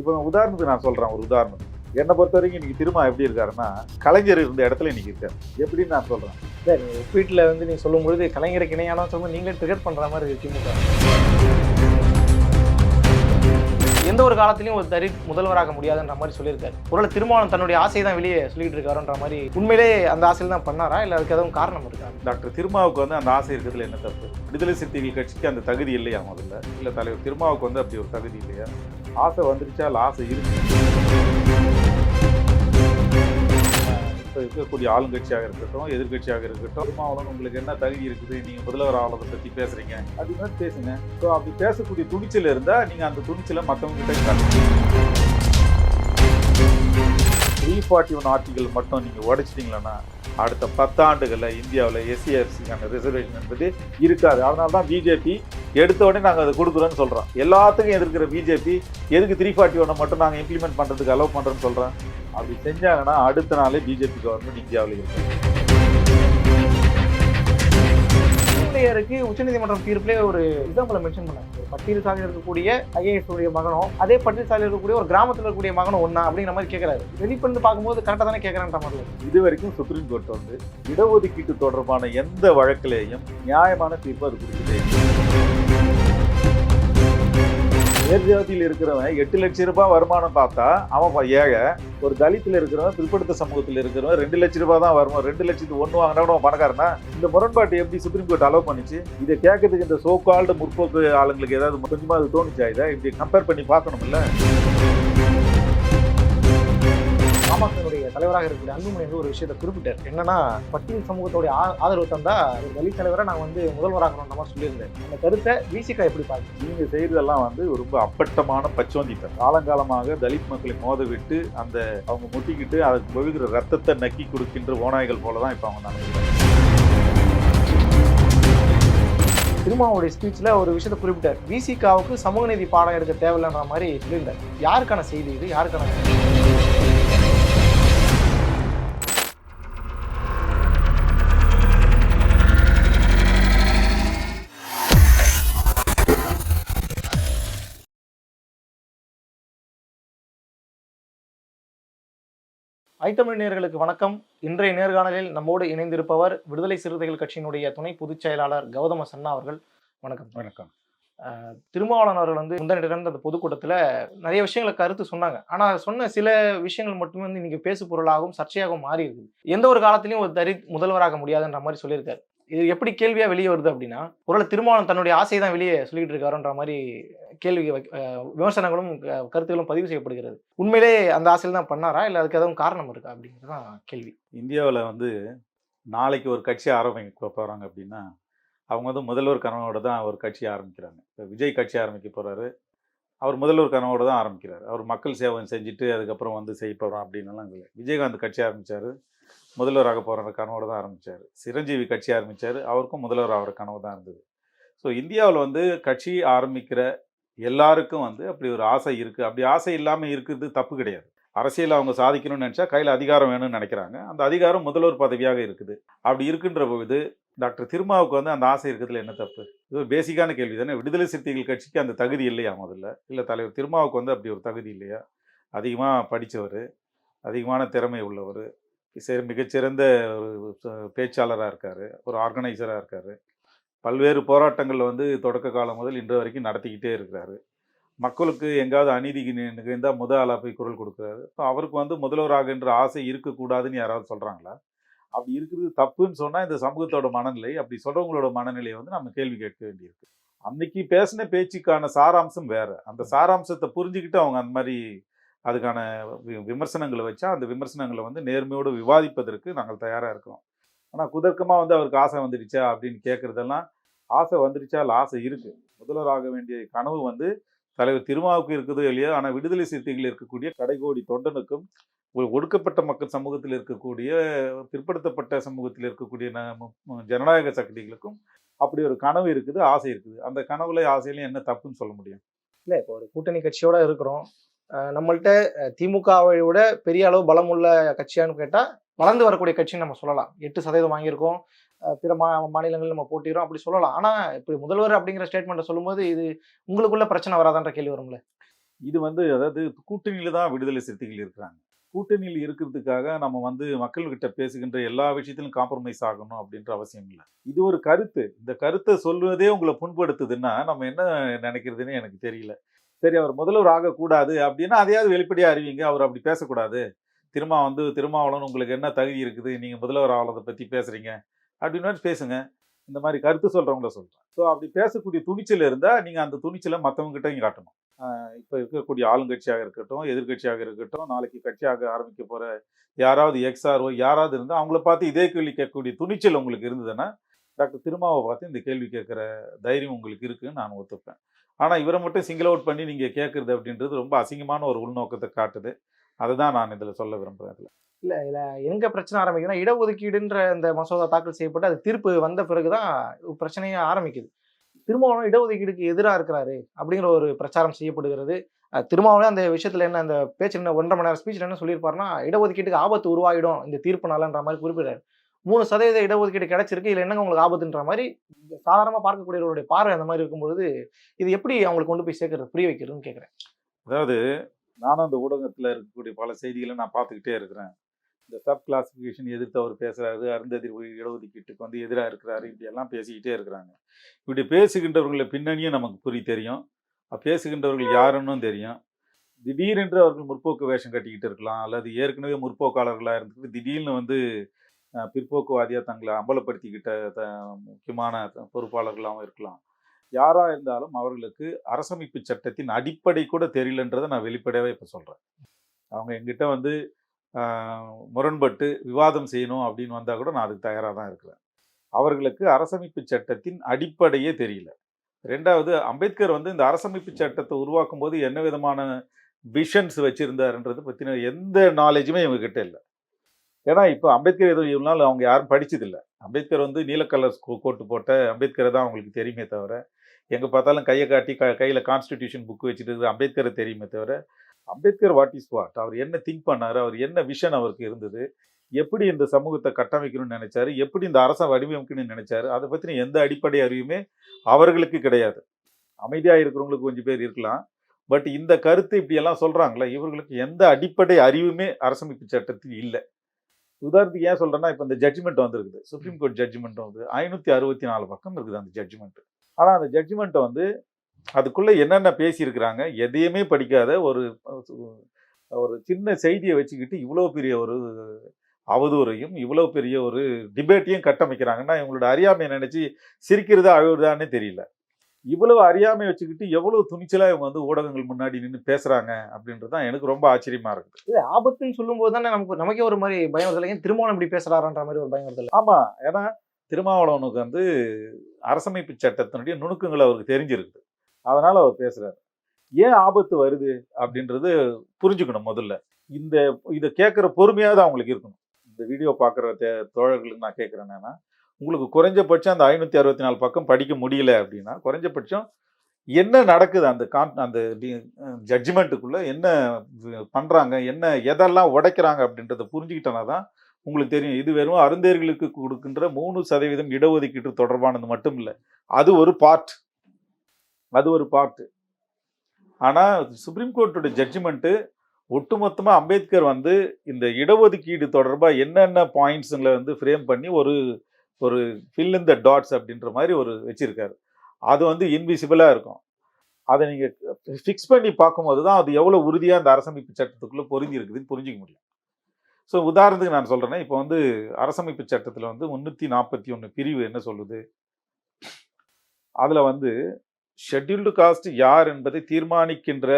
இப்போ உதாரணத்துக்கு நான் சொல்றேன் ஒரு உதாரணம். என்னை பொறுத்த வரைக்கும் இன்னைக்கு திரும்ப எப்படி இருக்காருன்னா கலைஞர் இருந்த இடத்துல இன்னைக்கு இருக்காரு. எப்படின்னு நான் சொல்றேன். சார் வீட்டில் வந்து நீ சொல்லும்பொழுது கலைஞருக்கு இணையான சொல்லும்போது நீங்களே ட்ரிகர் பண்ணுற மாதிரி இருக்கு திமுக. எந்த ஒரு காலத்திலையும் ஒரு தரி முதல்வராக முடியாதுன்ற மாதிரி சொல்லியிருக்காரு. ஒருவேளை திருமாவளவன் தன்னுடைய ஆசையை தான் வெளியே சொல்லிட்டு இருக்காருன்ற மாதிரி உண்மையிலே அந்த ஆசையில் தான் பண்ணாரா? இல்லை அதுக்கு எதுவும் காரணம் இருக்கா? டாக்டர் திருமாவுக்கு வந்து அந்த ஆசை இருக்கிறதுல என்ன தப்பு? விடுதலை சிறுத்தைகள் கட்சிக்கு அந்த தகுதி இல்லையா முதல்ல? இல்லை தலைவர் திருமாவுக்கு வந்து அப்படி ஒரு தகுதி இல்லையா? ஆசை வந்துருச்சா? இல்லை ஆசை இருக்கு இப்போ இருக்கக்கூடிய ஆளுங்கட்சியாக இருக்கட்டும் எதிர்க்கட்சியாக இருக்கட்டும் திருமாவளவன் உங்களுக்கு என்ன தகுதி இருக்குது? நீங்க முதல்வர் ஆவலத்தை பத்தி பேசுறீங்க. அது மாதிரி பேசுங்க. ஸோ அப்படி பேசக்கூடிய துணிச்சல் இருந்தா நீங்க அந்த துணிச்சலை மற்றவங்க கிட்ட காட்டுங்க. த்ரீ ஃபார்ட்டி ஒன் ஆர்டிகல் மட்டும் நீங்கள் உடைச்சிட்டிங்களன்னா அடுத்த பத்தாண்டுகளில் இந்தியாவில் எஸ்சிஎஃப்சிக்கான ரிசர்வேஷன் என்பது இருக்காது. அதனால தான் பிஜேபி எடுத்த உடனே நாங்கள் அதை கொடுக்குறோன்னு சொல்கிறோம் எல்லாத்துக்கும் எதிர்க்கிற பிஜேபி எதுக்கு த்ரீ ஃபார்ட்டி ஒன்னை மட்டும் நாங்கள் இம்ப்ளிமெண்ட் பண்ணுறதுக்கு அலோவ் பண்ணுறோன்னு சொல்கிறோம் அப்படி செஞ்சாங்கன்னா அடுத்த நாளே பிஜேபி கவர்மெண்ட் இந்தியாவில் இருக்கும் உச்சநீதிமன்றம் தீர்ப்பிலே ஒரு எக்ஸாம்பிளை மென்ஷன் பண்ணாங்க பட்டியல் சாலையில் இருக்கக்கூடிய ஐஏஎஸ் உடைய மகனும் அதே பட்டியல் சாலையில் இருக்கக்கூடிய ஒரு கிராமத்தில் இருக்கக்கூடிய மகனும் ஒன்றா அப்படிங்கிற மாதிரி கேட்குறாரு வெளிப்பந்து பார்க்கும்போது கரெக்டாக தானே கேட்கறன்ற மாதிரி இது வரைக்கும் சுப்ரீம் கோர்ட் வந்து இடஒதுக்கீட்டு தொடர்பான எந்த வழக்கிலேயும் நியாயமான தீர்ப்பு அது கொடுக்குது உயர்ஜாதியில் இருக்கிறவன் எட்டு லட்சம் ரூபாய் வருமானம் பார்த்தா அவன் ஏழை ஒரு தலித்தில் இருக்கிறவன் பிற்படுத்த சமூகத்தில் இருக்கிறவன் ரெண்டு லட்சம் ரூபாய் தான் வருமா ரெண்டு லட்சத்துக்கு ஒன்று வாங்கினா கூட பணக்காரனா? இந்த முரண்பாட்டை எப்படி சுப்ரீம் கோர்ட் அலோவ் பண்ணிச்சு? இதை கேட்கறதுக்கு இந்த சோகால்டு முற்போக்கு ஆளுங்களுக்கு ஏதாவது கொஞ்சமாக அது தோணுச்சா இதை? இப்படி கம்பேர் பண்ணி பார்க்கணும்ல. பாமகனுடைய தலைவராக இருக்கக்கூடிய அன்புமணி வந்து ஒரு விஷயத்தை குறிப்பிட்டார். என்னன்னா பட்டியல் சமூகத்தோடைய ஆதரவு தந்தா ஒரு தலித் தலைவரை நான் வந்து முதல்வராகணுன்ற மாதிரி சொல்லியிருந்தேன் அந்த கருத்தை விசிகா எப்படி பார்க்குறேன் நீங்க செய்யறதெல்லாம் வந்து ரொம்ப அப்பட்டமான பச்சோந்தித்தனம் காலங்காலமாக தலித் மக்களை மோத விட்டு அந்த அவங்க முட்டிக்கிட்டு அதுக்கு ஒழுகிற ரத்தத்தை நக்கி கொடுக்கின்ற ஓநாய்கள் போல தான் இப்போ அவங்க நடந்துக்கிறாங்க திருமாவுடைய ஸ்பீச்சில் ஒரு விஷயத்தை குறிப்பிட்டார். விசிகாவுக்கு சமூக நீதி பாடம் எடுக்க தேவையில்லைன்ற மாதிரி சொல்லியிருந்தார். யாருக்கான செய்தி இது? யாருக்கான ஐத்தமிழ் நேயர்களுக்கு வணக்கம். இன்றைய நேர்காணலில் நம்மோடு இணைந்திருப்பவர் விடுதலை சிறுத்தைகள் கட்சியினுடைய துணை பொதுச் செயலாளர் கௌதம சன்னா அவர்கள். வணக்கம். வணக்கம். திருமாவளவன் அவர்கள் வந்து முந்தா நடந்த அந்த பொதுக்கூட்டத்தில் நிறைய விஷயங்களை கருத்து சொன்னாங்க. ஆனால் சொன்ன சில விஷயங்கள் மட்டுமே வந்து இன்னைக்கு பேசு பொருளாகவும் சர்ச்சையாகவும் மாறி இருக்குது. எந்த ஒரு காலத்திலையும் ஒரு தரி முதல்வராக முடியாதுன்ற மாதிரி சொல்லியிருக்காரு. இது எப்படி கேள்வியா வெளியே வருது அப்படின்னா ஒருவேளை திருமாவளவன் தன்னுடைய ஆசையை தான் வெளியே சொல்லிட்டு இருக்காருன்ற மாதிரி கேள்வி விமர்சனங்களும் க- கருத்துக்களும் பதிவு செய்யப்படுகிறது. உண்மையிலே அந்த ஆசையில் தான் பண்ணாரா? இல்லை அதுக்கு எதுவும் காரணம் இருக்கா? அப்படிங்கிறது தான் கேள்வி. இந்தியாவில் வந்து நாளைக்கு ஒரு கட்சி ஆரம்பிக்க போகிறாங்க அப்படின்னா அவங்க வந்து முதல்வர் கனவோட தான் ஒரு கட்சி ஆரம்பிக்கிறாங்க. இப்போ விஜய் கட்சி ஆரம்பிக்க போகிறாரு அவர் முதல்வர் கனவோட தான் ஆரம்பிக்கிறார். அவர் மக்கள் சேவை செஞ்சுட்டு அதுக்கப்புறம் வந்து செய்ய போகிறோம் அப்படின்னுலாம் இல்லை. விஜயகாந்த் கட்சி ஆரம்பித்தார் முதல்வராக போகிற கனவோட தான் ஆரம்பித்தார் சிரஞ்சீவி கட்சி ஆரம்பித்தார் அவருக்கும் முதல்வர் ஆகிற கனவு தான் இருந்தது. ஸோ இந்தியாவில் வந்து கட்சி ஆரம்பிக்கிற எல்லாருக்கும் வந்து அப்படி ஒரு ஆசை இருக்குது அப்படி ஆசை இல்லாமல் இருக்கிறது தப்பு கிடையாது. அரசியல் அவங்க சாதிக்கணும்னு நினச்சா கையில் அதிகாரம் வேணும்னு நினைக்கிறாங்க. அந்த அதிகாரம் முதல்வர் பதவியாக இருக்குது. அப்படி இருக்குன்ற பொழுது டாக்டர் திருமாவுக்கு வந்து அந்த ஆசை இருக்கிறதுல என்ன தப்பு? இது ஒரு பேசிக்கான கேள்வி தானே? விடுதலை சிறுத்தைகள் கட்சிக்கு அந்த தகுதி இல்லையா முதல்ல? இல்லை தலைவர் திருமாவுக்கு வந்து அப்படி ஒரு தகுதி இல்லையா? அதிகமாக படித்தவர் அதிகமான திறமை உள்ளவர் சரி மிகச்சிறந்த ஒரு பேச்சாளராக இருக்கார் ஒரு ஆர்கனைசராக இருக்கார். பல்வேறு போராட்டங்கள் வந்து தொடக்க காலம் முதல் இன்று வரைக்கும் நடத்திக்கிட்டே இருக்கிறாரு. மக்களுக்கு எங்காவது அநீதி நிகழ்ந்தால் முத ஆளாக போய் குரல் கொடுக்குறாரு. இப்போ அவருக்கு வந்து முதல்வராகன்ற ஆசை இருக்கக்கூடாதுன்னு யாராவது சொல்கிறாங்களா அப்படி இருக்கிறது தப்புன்னு சொன்னால் இந்த சமூகத்தோட மனநிலை அப்படி சொல்கிறவங்களோட மனநிலையை வந்து நம்ம கேள்வி கேட்க வேண்டியிருக்கு. அன்னைக்கு பேசின பேச்சுக்கான சாராம்சம் வேறு. அந்த சாராம்சத்தை புரிஞ்சுக்கிட்டு அவங்க அந்த மாதிரி அதுக்கான வி- விமர்சனங்களை வச்சா அந்த விமர்சனங்களை வந்து நேர்மையோடு விவாதிப்பதற்கு நாங்கள் தயாராக இருக்கிறோம் ஆனால் குதர்க்கமாக வந்து அவருக்கு ஆசை வந்துடுச்சா அப்படின்னு கேட்குறதெல்லாம் ஆசை வந்துருச்சா? இல்லை ஆசை இருக்கு. முதல்வராக வேண்டிய கனவு வந்து தலைவர் திருமாவுக்கு இருக்குதோ இல்லையோ? ஆனால் விடுதலை சிறுத்தைகள் இருக்கக்கூடிய கடைகோடி தொண்டனுக்கும் ஒரு ஒடுக்கப்பட்ட மக்கள் சமூகத்தில் இருக்கக்கூடிய பிற்படுத்தப்பட்ட சமூகத்தில் இருக்கக்கூடிய ஜனநாயக சக்திகளுக்கும் அப்படி ஒரு கனவு இருக்குது ஆசை இருக்குது. அந்த கனவுல ஆசையிலையும் என்ன தப்புன்னு சொல்ல முடியும்? இல்லை இப்போ ஒரு கூட்டணி கட்சியோட இருக்கிறோம். நம்மள்கிட்ட திமுகவை விட பெரிய அளவு பலம் உள்ள கட்சியான்னு கேட்டால் வளர்ந்து வரக்கூடிய கட்சின்னு நம்ம சொல்லலாம். எட்டு சதவீதம் வாங்கியிருக்கோம். பிற மா மாநிலங்களில் நம்ம போட்டிடுறோம் அப்படி சொல்லலாம். ஆனால் இப்படி முதல்வர் அப்படிங்கிற ஸ்டேட்மெண்ட்டை சொல்லும்போது இது உங்களுக்குள்ள பிரச்சனை வராதான்ற கேள்வி வரும்ல? இது வந்து அதாவது கூட்டணியில் தான் விடுதலை சிறுத்தைகள் இருக்கிறாங்க. கூட்டணியில் இருக்கிறதுக்காக நம்ம வந்து மக்கள்கிட்ட பேசுகின்ற எல்லா விஷயத்திலும் காம்ப்ரமைஸ் ஆகணும் அப்படின்ற அவசியம் இல்லை. இது ஒரு கருத்து. இந்த கருத்தை சொல்வதே உங்களை புண்படுத்துதுன்னா நம்ம என்ன நினைக்கிறதுன்னு எனக்கு தெரியல. சரி அவர் முதல்வர் ஆகக்கூடாது அப்படின்னா அதையாவது வெளிப்படையாக அறிவிங்க. அவர் அப்படி பேசக்கூடாது. திரும்ப வந்து திருமாவளவன் உங்களுக்கு என்ன தகுதி இருக்குது? நீங்கள் முதல்வர் ஆகிறத பற்றி பேசுகிறீங்க அப்படின்னு பேசுங்க. இந்த மாதிரி கருத்து சொல்கிறவங்கள சொல்கிறேன் ஸோ அப்படி பேசக்கூடிய துணிச்சல் இருந்தால் நீங்கள் அந்த துணிச்சலை மற்றவங்ககிட்டையும் காட்டணும். இப்போ இருக்கக்கூடிய ஆளுங்கட்சியாக இருக்கட்டும் எதிர்க்கட்சியாக இருக்கட்டும் நாளைக்கு கட்சியாக ஆரம்பிக்க போகிற யாராவது எக்ஸ்ஆர்ஓ யாராவது இருந்தால் அவங்கள பார்த்து இதே கேள்வி கேட்கக்கூடிய துணிச்சல் உங்களுக்கு இருந்ததுன்னா டாக்டர் திருமாவை பார்த்து இந்த கேள்வி கேட்குற தைரியம் உங்களுக்கு இருக்குன்னு நான் ஒத்துப்பேன். ஆனால் இவரை மட்டும் சிங்கிள் அவுட் பண்ணி நீங்கள் கேட்குறது அப்படின்றது ரொம்ப அசிங்கமான ஒரு உள்நோக்கத்தை காட்டுது. அதுதான் நான் இதில் சொல்ல விரும்புகிறேன் இதில். இல்ல இல்ல. எங்க பிரச்சனை ஆரம்பிக்குதுன்னா இடஒதுக்கீடுன்ற இந்த மசோதா தாக்கல் செய்யப்பட்டு அது தீர்ப்பு வந்த பிறகுதான் பிரச்சனையே ஆரம்பிக்குது. திருமாவளவன் இடஒதுக்கீடுக்கு எதிராக இருக்கிறாரு அப்படிங்கிற ஒரு பிரச்சாரம் செய்யப்படுகிறது. திருமாவளவன் அந்த விஷயத்துல என்ன அந்த பேச்சு என்ன ஒன்றரை மணி நேரம் ஸ்பீச்ல என்ன சொல்லியிருப்பாருன்னா இடஒதுக்கீட்டுக்கு ஆபத்து உருவாயிடும் இந்த தீர்ப்புனாலன்ற மாதிரி குறிப்பிடாரு மூணு சதவீத இடஒதுக்கீடு கிடைச்சிருக்கு இதுல என்னங்க உங்களுக்கு ஆபத்துன்ற மாதிரி சாதாரணமா பார்க்கக்கூடியவருடைய பார்வை அந்த மாதிரி இருக்கும்பொழுது இது எப்படி அவங்களுக்கு கொண்டு போய் சேர்க்கறது புரிய வைக்கிறதுன்னு கேட்குறேன் அதாவது நானும் அந்த ஊடகத்தில் இருக்கக்கூடிய பல செய்திகளை நான் பார்த்துக்கிட்டே இருக்கிறேன். இந்த சப் கிளாசிஃபிகேஷன் எதிர்த்து அவர் பேசுகிறாரு அருந்ததி இடஒதுக்கீட்டுக்கு வந்து எதிராக இருக்கிறாரு இப்படியெல்லாம் பேசிக்கிட்டே இருக்கிறாங்க. இப்படி பேசுகின்றவர்களை பின்னணியும் நமக்கு புரி தெரியும். பேசுகின்றவர்கள் யாருன்னு தெரியும். திடீரென்று அவர்கள் முற்போக்கு வேஷம் கட்டிக்கிட்டு இருக்கலாம். அல்லது ஏற்கனவே முற்போக்காளர்களாக இருந்துட்டு திடீர்னு வந்து பிற்போக்குவாதியாக தங்களை அம்பலப்படுத்திக்கிட்ட த- முக்கியமான பொறுப்பாளர்களாகவும் இருக்கலாம். யாராக இருந்தாலும் அவர்களுக்கு அரசமைப்பு சட்டத்தின் அடிப்படை கூட தெரியலன்றதை நான் வெளிப்படையாகவே இப்போ சொல்கிறேன் அவங்க எங்கிட்ட வந்து முரண்பட்டு விவாதம் செய்யணும் அப்படின்னு வந்தால் கூட நான் அதுக்கு தயாராக தான் இருக்கிறேன். அவர்களுக்கு அரசமைப்பு சட்டத்தின் அடிப்படையே தெரியல. ரெண்டாவது அம்பேத்கர் வந்து இந்த அரசமைப்பு சட்டத்தை உருவாக்கும் போது என்ன விதமான விஷன்ஸ் வச்சுருந்தாருன்றதை பற்றின எந்த நாலேஜுமே இவங்ககிட்ட இல்லை. ஏன்னா இப்போ அம்பேத்கர் எதுவும் இவ்வளோ நாள் அவங்க யாரும் படித்ததில்லை அம்பேத்கர் வந்து நீலக்கலர் கோட்டு போட்ட அம்பேத்கரை தான் அவங்களுக்கு தெரியுமே தவிர எங்கே பார்த்தாலும் கையை காட்டி க கையில் கான்ஸ்டிடியூஷன் புக் வச்சுட்டு அம்பேத்கரை தெரியுமே தவிர அம்பேத்கர் வாட் இஸ் வாட் அவர் என்ன திங்க் பண்ணாரு? அவர் என்ன விஷன் அவருக்கு இருந்தது? எப்படி இந்த சமூகத்தை கட்டமைக்கணும்னு நினைச்சாரு? எப்படி இந்த அரசை வடிவமைக்கணும்னு நினைச்சாரு? அதை பற்றின எந்த அடிப்படை அறிவுமே அவர்களுக்கு கிடையாது. அமைதியாக இருக்கிறவங்களுக்கு கொஞ்சம் பேர் இருக்கலாம். பட் இந்த கருத்து இப்படியெல்லாம் சொல்கிறாங்களே இவர்களுக்கு எந்த அடிப்படை அறிவுமே அரசமைப்பு சட்டத்தில் இல்லை. உதாரணத்துக்கு ஏன் சொல்கிறேன்னா இப்போ இந்த ஜட்ஜ்மெண்ட் வந்துருக்குது. சுப்ரீம் கோர்ட் ஜட்ஜ்மெண்ட் வந்து ஐநூற்றி அறுபத்தி நாலு பக்கம் இருக்குது அந்த ஜட்ஜ்மெண்ட்டு ஆனால் அந்த ஜட்ஜ்மெண்ட்டை வந்து அதுக்குள்ளே என்னென்ன பேசியிருக்கிறாங்க எதையுமே படிக்காத ஒரு ஒரு சின்ன செய்தியை வச்சுக்கிட்டு இவ்வளோ பெரிய ஒரு அவதூறையும் இவ்வளோ பெரிய ஒரு டிபேட்டையும் கட்டமைக்கிறாங்கன்னா இவங்களோட அறியாமையை நினச்சி சிரிக்கிறதா அழுவுறதானே தெரியல. இவ்வளவு அறியாமை வச்சுக்கிட்டு எவ்வளவு துணிச்சலாக இவங்க வந்து ஊடகங்கள் முன்னாடி நின்று பேசுறாங்க அப்படின்றது தான் எனக்கு ரொம்ப ஆச்சரியமா இருக்குது. இல்ல ஆபத்துன்னு சொல்லும்போது தானே நமக்கு நமக்கே ஒரு மாதிரி பயம் வருது. ஏன் திருமாவளவன் இப்படி பேசுறாருன்ற மாதிரி ஒரு பயம் இல்ல? ஆமா ஏன்னா திருமாவளவனுக்கு வந்து அரசமைப்பு சட்டத்தினுடைய நுணுக்கங்கள் அவருக்கு தெரிஞ்சிருக்குது. அதனால் அவர் பேசுகிறார் ஏன் ஆபத்து வருது அப்படின்றது புரிஞ்சுக்கணும் முதல்ல. இந்த இதை கேட்குற பொறுமையாவது அவங்களுக்கு இருக்கணும். இந்த வீடியோ பார்க்குற தோழர்களுக்கு நான் கேட்குறேன் என்னன்னா உங்களுக்கு குறைஞ்சபட்சம் அந்த ஐநூற்றி அறுபத்தி நாலு பக்கம் படிக்க முடியல அப்படின்னா குறைஞ்சபட்சம் என்ன நடக்குது அந்த கான் அந்த ஜட்ஜ்மெண்ட்டுக்குள்ளே என்ன பண்ணுறாங்க என்ன எதெல்லாம் உடைக்கிறாங்க அப்படின்றத புரிஞ்சுக்கிட்டனா தான் உங்களுக்கு தெரியும். இது வெறும் அருந்தேர்களுக்கு கொடுக்கின்ற மூணு சதவீதம் இடஒதுக்கீடு தொடர்பானது மட்டும் இல்லை அது ஒரு பார்ட் அது ஒரு பார்ட் ஆனால் சுப்ரீம் கோர்ட்டோட ஜட்ஜ்மெண்ட்டு ஒட்டுமொத்தமாக அம்பேத்கர் வந்து இந்த இடஒதுக்கீடு தொடர்பாக என்னென்ன பாயிண்ட்ஸுங்களை வந்து ஃப்ரேம் பண்ணி ஒரு ஒரு ஃபில் இன் த டாட்ஸ் அப்படின்ற மாதிரி ஒரு வச்சுருக்காரு. அது வந்து இன்விசிபிளாக இருக்கும். அதை நீங்கள் ஃபிக்ஸ் பண்ணி பார்க்கும்போது தான் அது எவ்வளோ உறுதியாக அந்த அரசமைப்பு சட்டத்துக்குள்ளே பொருந்தி இருக்குதுன்னு புரிஞ்சிக்க முடியும். ஸோ உதாரணத்துக்கு நான் சொல்கிறேன்னா இப்போ வந்து அரசமைப்பு சட்டத்தில் வந்து முந்நூற்றி நாற்பத்தி ஒன்று பிரிவு என்ன சொல்லுது? அதில் வந்து ஷெட்யூல்டு காஸ்ட் யார் என்பதை தீர்மானிக்கின்ற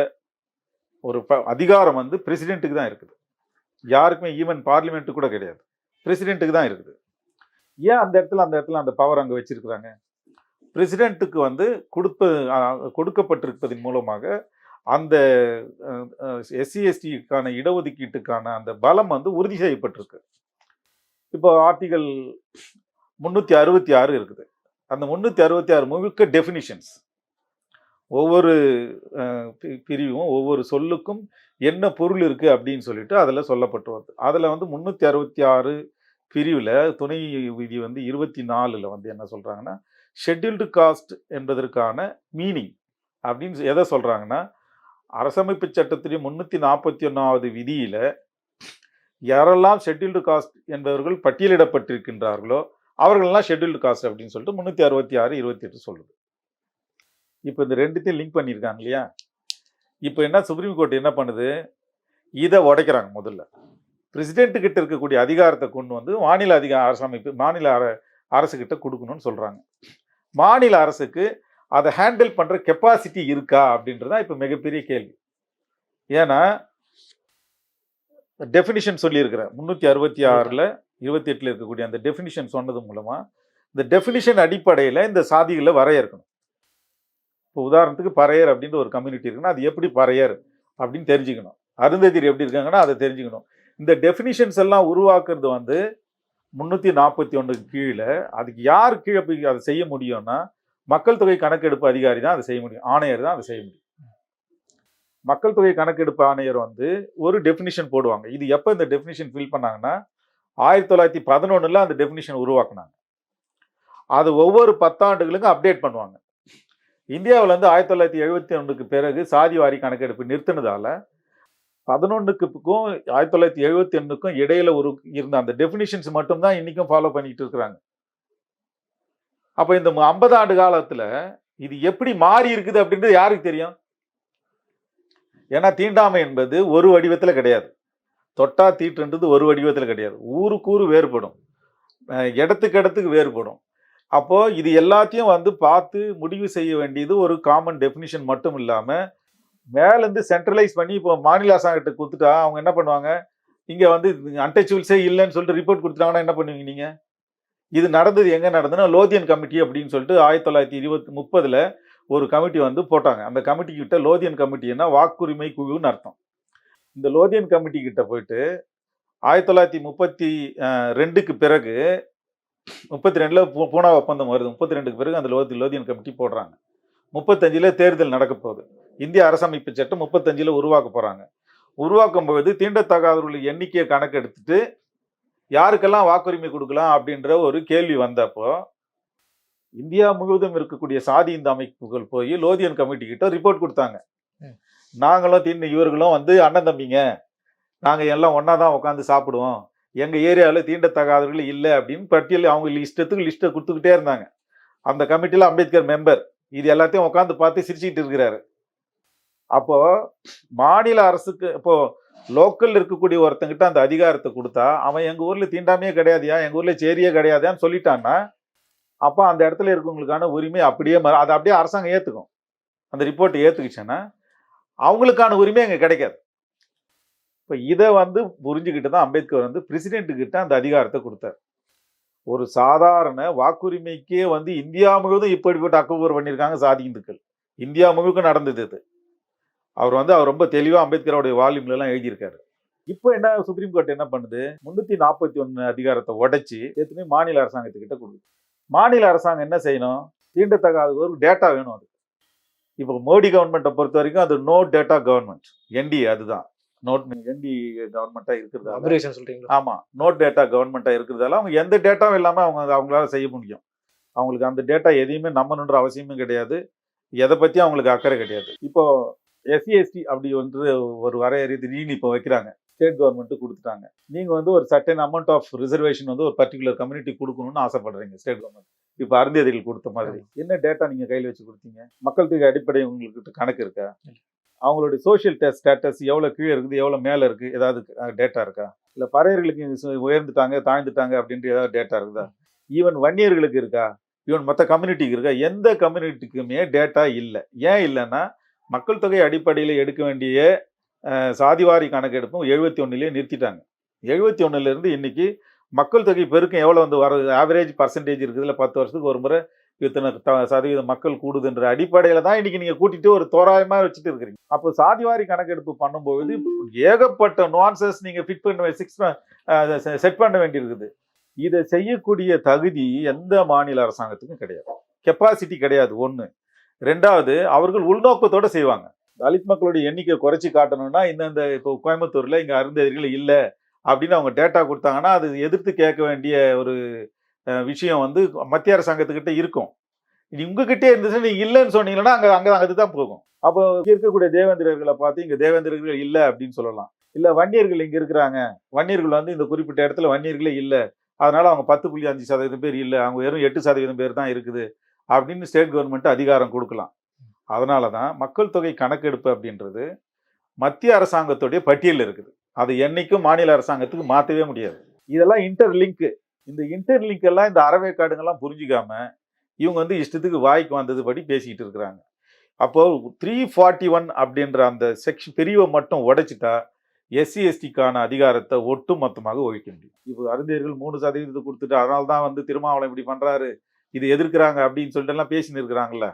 ஒரு ப- அதிகாரம் வந்து பிரசிடெண்ட்டுக்கு தான் இருக்குது. யாருக்குமே ஈவன் பார்லிமெண்ட்டு கூட கிடையாது. பிரசிடெண்ட்டுக்கு தான் இருக்குது. ஏன் அந்த இடத்துல அந்த இடத்துல அந்த பவர் அங்கே வச்சுருக்குறாங்க? பிரசிடெண்ட்டுக்கு வந்து கொடுப்ப கொடுக்கப்பட்டிருப்பதன் மூலமாக அந்த எஸ்சி எஸ்டிக்கான இடஒதுக்கீட்டுக்கான அந்த பலம் வந்து உறுதி செய்யப்பட்டிருக்கு. இப்போ ஆர்டிகல் முந்நூற்றி அறுபத்தி ஆறு இருக்குது. அந்த முந்நூற்றி அறுபத்தி ஆறு முழுக்க டெஃபினிஷன்ஸ் ஒவ்வொரு பிரிவும் ஒவ்வொரு சொல்லுக்கும் என்ன பொருள் இருக்குது அப்படின்னு சொல்லிட்டு அதில் சொல்லப்பட்டு வருது. அதில் வந்து முந்நூற்றி அறுபத்தி ஆறு பிரிவில் துணை விதி வந்து இருபத்தி நாலில் வந்து என்ன சொல்கிறாங்கன்னா ஷெட்யூல்டு காஸ்ட் என்பதற்கான மீனிங் அப்படின்னு எதை சொல்கிறாங்கன்னா அரசமைப்பு சட்டத்திலே முன்னூற்றி நாற்பத்தி ஒன்றாவது விதியில் யாரெல்லாம் ஷெட்யூல்டு காஸ்ட் என்பவர்கள் பட்டியலிடப்பட்டிருக்கின்றார்களோ அவர்கள்லாம் ஷெட்யூல்டு காஸ்ட் அப்படின்னு சொல்லிட்டு முந்நூற்றி அறுபத்தி ஆறு இருபத்தி எட்டு சொல்லுது. இப்போ இந்த ரெண்டுத்தையும் லிங்க் பண்ணியிருக்காங்க இல்லையா? இப்போ என்ன சுப்ரீம் கோர்ட் என்ன பண்ணுது? இதை உடைக்கிறாங்க முதல்ல. பிரசிடென்ட் கிட்ட இருக்கக்கூடிய அதிகாரத்தை கொண்டு வந்து மாநில அதிகார அரசமைப்பு மாநில அர அரசுக்கிட்ட கொடுக்கணும்னு சொல்கிறாங்க மாநில அரசுக்கு அதை ஹேண்டில் பண்ணுற கெப்பாசிட்டி இருக்கா அப்படின்றது தான் இப்போ மிகப்பெரிய கேள்வி. ஏன்னா டெஃபினிஷன் சொல்லியிருக்கிறேன். முந்நூற்றி அறுபத்தி ஆறில் இருபத்தி எட்டில் இருக்கக்கூடிய அந்த டெஃபினிஷன் சொன்னது மூலமாக இந்த டெஃபினிஷன் அடிப்படையில் இந்த சாதிகளை வரையறுக்கணும். இப்போ உதாரணத்துக்கு பறையர் அப்படின்ற ஒரு கம்யூனிட்டி இருக்குன்னா அது எப்படி பறையர் அப்படின்னு தெரிஞ்சுக்கணும். அருந்ததிர் எப்படி இருக்காங்கன்னா அதை தெரிஞ்சுக்கணும். இந்த டெஃபினிஷன்ஸ் எல்லாம் உருவாக்குறது வந்து முந்நூற்றி நாற்பத்தி ஒன்றுக்கு கீழே அதுக்கு யார் கீழே போய் அதை செய்ய முடியும்னா மக்கள் தொகை கணக்கெடுப்பு அதிகாரி தான் அதை செய்ய முடியும். ஆணையர் தான் அதை செய்ய முடியும். மக்கள் தொகை கணக்கெடுப்பு ஆணையர் வந்து ஒரு டெஃபினிஷன் போடுவாங்க. இது எப்போ இந்த டெஃபினிஷன் ஃபில் பண்ணாங்கன்னா ஆயிரத்தி தொள்ளாயிரத்தி பதினொன்றில் அந்த டெஃபினிஷன் உருவாக்குனாங்க. அது ஒவ்வொரு பத்தாண்டுகளுக்கும் அப்டேட் பண்ணுவாங்க. இந்தியாவில் வந்து ஆயிரத்தி தொள்ளாயிரத்தி எழுபத்தி ஒன்றுக்கு பிறகு சாதி வாரி கணக்கெடுப்பு நிறுத்தினதால பதினொன்றுக்குக்கும் ஆயிரத்தி தொள்ளாயிரத்தி எழுபத்தி ஒன்றுக்கும் இடையில ஒரு இருந்த அந்த டெஃபினிஷன்ஸ் மட்டும்தான் இன்றைக்கும் ஃபாலோ பண்ணிகிட்டு இருக்கிறாங்க. அப்போ இந்த ஐம்பது ஆண்டு காலத்தில் இது எப்படி மாறி இருக்குது அப்படின்றது யாருக்கு தெரியும்? ஏன்னா தீண்டாமை என்பது ஒரு வடிவத்தில் கிடையாது. தொட்டா தீட்டுன்றது ஒரு வடிவத்தில் கிடையாது. ஊருக்கு ஊரு வேறுபடும். இடத்துக்கு இடத்துக்கு வேறுபடும். அப்போது இது எல்லாத்தையும் வந்து பார்த்து முடிவு செய்ய வேண்டியது ஒரு காமன் டெஃபினிஷன் மட்டும் இல்லாமல் மேலேருந்து சென்ட்ரலைஸ் பண்ணி இப்போ மாநில அரசாங்கத்தை கொடுத்துட்டா அவங்க என்ன பண்ணுவாங்க? இங்கே வந்து அன்டச்சபிள்ஸே இல்லைன்னு சொல்லிட்டு ரிப்போர்ட் கொடுத்துட்டாங்கன்னா என்ன பண்ணுவீங்க நீங்கள் இது நடந்தது எங்கே நடந்ததுன்னா லோதியன் கமிட்டி அப்படின்னு சொல்லிட்டு ஆயிரத்தி தொள்ளாயிரத்தி இருபத்தி முப்பதில் ஒரு கமிட்டி வந்து போட்டாங்க. அந்த கமிட்டி கிட்ட லோதியன் கமிட்டின்னா வாக்குரிமை குழுன்னு அர்த்தம். இந்த லோதியன் கமிட்டி கிட்ட போயிட்டு ஆயிரத்தி தொள்ளாயிரத்தி முப்பத்தி ரெண்டுக்கு பிறகு முப்பத்தி ரெண்டில் பூ- பூனா ஒப்பந்தம் வருது. முப்பத்தி ரெண்டுக்கு பிறகு அந்த லோதி லோதியன் கமிட்டி போடுறாங்க. முப்பத்தஞ்சில் தேர்தல் நடக்க போகுது. இந்திய அரசமைப்பு சட்டம் முப்பத்தஞ்சில் உருவாக்க போகிறாங்க உருவாக்கும் பொழுது தீண்டத்தகாதவர்கள் எண்ணிக்கையை கணக்கெடுத்துட்டு யாருக்கெல்லாம் வாக்குரிமை கொடுக்கலாம் அப்படின்ற ஒரு கேள்வி வந்தப்போ இந்தியா முழுவதும் இருக்கக்கூடிய சாதி இந்த அமைப்புகள் போய் லோதியன் கமிட்டி கிட்ட ரிப்போர்ட் கொடுத்தாங்க. நாங்களும் தீண்டு இவர்களும் வந்து அண்ணன் தம்பிங்க. நாங்க எல்லாம் ஒண்ணா தான் உட்காந்து சாப்பிடுவோம். எங்க ஏரியாவில் தீண்டத்தகாதவர்கள் இல்லை அப்படின்னு பட்டியல் அவங்க இஷ்டத்துக்கு லிஸ்ட்டை கொடுத்துக்கிட்டே இருந்தாங்க. அந்த கமிட்டியில் அம்பேத்கர் மெம்பர் இது எல்லாத்தையும் உட்காந்து பார்த்து சிரிச்சுக்கிட்டு இருக்கிறாரு. அப்போ மாநில அரசுக்கு இப்போ லோக்கல் இருக்கக்கூடிய ஒருத்தங்கிட்ட அந்த அதிகாரத்தை கொடுத்தா அவன் எங்கள் ஊரில் தீண்டாமையே கிடையாதியா எங்கள் ஊரில் சேரியே கிடையாதான்னு சொல்லிட்டான்னா அப்போ அந்த இடத்துல இருக்கவங்களுக்கான உரிமை அப்படியே மறு- அதை அப்படியே அரசாங்கம் ஏற்றுக்கும் அந்த ரிப்போர்ட்டை ஏற்றுக்கிச்சேன்னா அவங்களுக்கான உரிமை அங்கே கிடைக்காது. இப்போ இதை வந்து புரிஞ்சுக்கிட்டு தான் அம்பேத்கர் வந்து பிரசிடென்ட் அந்த அதிகாரத்தை கொடுத்தார். ஒரு சாதாரண வாக்குரிமைக்கே வந்து இந்தியா முழுவதும் இப்படிப்பட்ட அக்குபூர் பண்ணியிருக்காங்க சாதி இந்துக்கள். இந்தியா முழுக்க நடந்தது இது. அவர் வந்து அவர் ரொம்ப தெளிவாக அம்பேத்கரோடைய வால்யூம்ல எல்லாம் எழுதியிருக்காரு. இப்போ என்ன சுப்ரீம் கோர்ட் என்ன பண்ணுது? முன்னூத்தி நாற்பத்தி ஒன்று அதிகாரத்தை உடைச்சி எத்தனை மாநில அரசாங்கத்துக்கிட்ட கொடுக்குது. மாநில அரசாங்கம் என்ன செய்யணும்? தீண்டத்தகாத ஒரு டேட்டா வேணும் அது இப்போ மோடி கவர்மெண்ட்டை பொறுத்த வரைக்கும் அது நோ டேட்டா கவர்மெண்ட் என்டி அதுதான். நோட் என்டி கவர்மெண்ட்டாக இருக்கிறதால. அப்ரேஷன் சொல்றீங்களா? ஆமா நோட் டேட்டா கவர்மெண்ட்டா இருக்கிறதால அவங்க எந்த டேட்டாவும் இல்லாம அவங்க அவங்களால செய்ய முடியும். அவங்களுக்கு அந்த டேட்டா எதையுமே நம்பணுன்ற அவசியமும் கிடையாது. எதை பத்தியும் அவங்களுக்கு அக்கறை கிடையாது. இப்போ எஸ்சி எஸ்டி அப்படி வந்து ஒரு வரையறை திடீர்னு இப்போ வைக்கிறாங்க. ஸ்டேட் கவர்மெண்ட் கொடுத்துட்டாங்க. நீங்க வந்து ஒரு சர்டன் அமௌண்ட் ஆஃப் ரிசர்வேஷன் வந்து ஒரு பர்டிகுலர் கம்யூனிட்டி கொடுக்கணும்னு ஆசைப்படுறீங்க ஸ்டேட் கவர்மெண்ட் இப்போ அருந்ததிகள் கொடுத்த மாதிரி. என்ன டேட்டா நீங்க கையில் வச்சு கொடுத்தீங்க? மக்கள் தொகை அடிப்படை உங்களுக்கு கணக்கு இருக்கா? அவங்களுடைய சோஷியல் ஸ்டேட்டஸ் எவ்வளோ கீழே இருக்குது எவ்வளோ மேலே இருக்குது ஏதாவது டேட்டா இருக்கா? இல்லை பறையர்களுக்கு உயர்ந்துட்டாங்க தாழ்ந்துட்டாங்க அப்படின்ற ஏதாவது டேட்டா இருக்குதா? ஈவன் வன்னியர்களுக்கு இருக்கா? ஈவன் மற்ற கம்யூனிட்டிக்கு இருக்கா? எந்த கம்யூனிட்டிக்குமே டேட்டா இல்லை. ஏன் இல்லைன்னா மக்கள் தொகை அடிப்படையில் எடுக்க வேண்டிய சாதிவாரி கணக்கெடுப்பும் எழுபத்தி ஒன்றுலேயே நிறுத்திட்டாங்க. எழுபத்தி ஒன்றுலேருந்து இன்னைக்கு மக்கள் தொகை பெருக்கம் எவ்வளோ வந்து வர ஆவரேஜ் பர்சன்டேஜ் இருக்குதுல பத்து வருஷத்துக்கு ஒரு முறை இத்தனை த- சதவீதம் மக்கள் கூடுதுன்ற அடிப்படையில் தான் இன்னைக்கு நீங்கள் கூட்டிகிட்டு ஒரு தோராயமாக வச்சுட்டு இருக்கிறீங்க. அப்போ சாதிவாரி கணக்கெடுப்பு பண்ணும்போது ஏகப்பட்ட நுவான்சஸ் நீங்கள் ஃபிட் பண்ண சிக்ஸ் செட் பண்ண வேண்டியிருக்குது. இதை செய்யக்கூடிய தகுதி எந்த மாநில அரசாங்கத்துக்கும் கிடையாது. கெப்பாசிட்டி கிடையாது. ஒன்று ரெண்டாவது அவர்கள் உள்நோக்கத்தோடு செய்வாங்க. தலித் மக்களுடைய எண்ணிக்கை குறைச்சி காட்டணும்னா இந்தந்த இப்போ கோயம்புத்தூரில் இங்கே அருந்ததிகள் இல்லை அப்படின்னு அவங்க டேட்டா கொடுத்தாங்கன்னா அது எதிர்த்து கேட்க வேண்டிய ஒரு விஷயம் வந்து மத்திய அரசாங்கத்துக்கிட்ட இருக்கும். இது உங்ககிட்டே இருந்துச்சுன்னா நீங்கள் இல்லைன்னு சொன்னீங்கன்னா அங்கே அங்கே அதுதான் போகும். அப்போ இருக்கக்கூடிய தேவேந்திரர்களை பார்த்து இங்கே தேவேந்திரர்கள் இல்லை அப்படின்னு சொல்லலாம். இல்லை வன்னியர்கள் இங்கே இருக்கிறாங்க. வன்னியர்கள் வந்து இந்த குறிப்பிட்ட இடத்துல வன்னியர்களே இல்லை. அதனால் அவங்க பத்து புள்ளி அஞ்சு சதவீதம் பேர் இல்லை. அவங்க வெறும் எட்டு சதவீதம் பேர் தான் இருக்குது. அப்படின்னு ஸ்டேட் கவர்மெண்ட் அதிகாரம் கொடுக்கலாம். அதனால தான் மக்கள் தொகை கணக்கெடுப்பு அப்படின்றது மத்திய அரசாங்கத்துடைய பட்டியல் இருக்குது. அது என்றைக்கும் மாநில அரசாங்கத்துக்கு மாற்றவே முடியாது. இதெல்லாம் இன்டர்லிங்க்கு இந்த இன்டர்லிங்க் எல்லாம் இந்த அறவேக்காடுங்கெல்லாம் புரிஞ்சுக்காம இவங்க வந்து இஷ்டத்துக்கு வாய்க்கு வந்தது படி பேசிக்கிட்டு இருக்கிறாங்க. அப்போது த்ரீ ஃபார்ட்டி ஒன் அப்படின்ற அந்த செக்ஷன் பிரிவை மட்டும் உடைச்சிட்டா எஸ்சி எஸ்டிக்கான அதிகாரத்தை ஒட்டு மொத்தமாக ஒழிக்க முடியும். இப்போ அறிஞர்கள் மூணு சதவீதத்தை கொடுத்துட்டு அதனால தான் வந்து திருமாவளம் இப்படி பண்ணுறாரு இது எதிர்க்கிறாங்க அப்படின்னு சொல்லிட்டு எல்லாம் பேசின்னு இருக்கிறாங்கல்ல.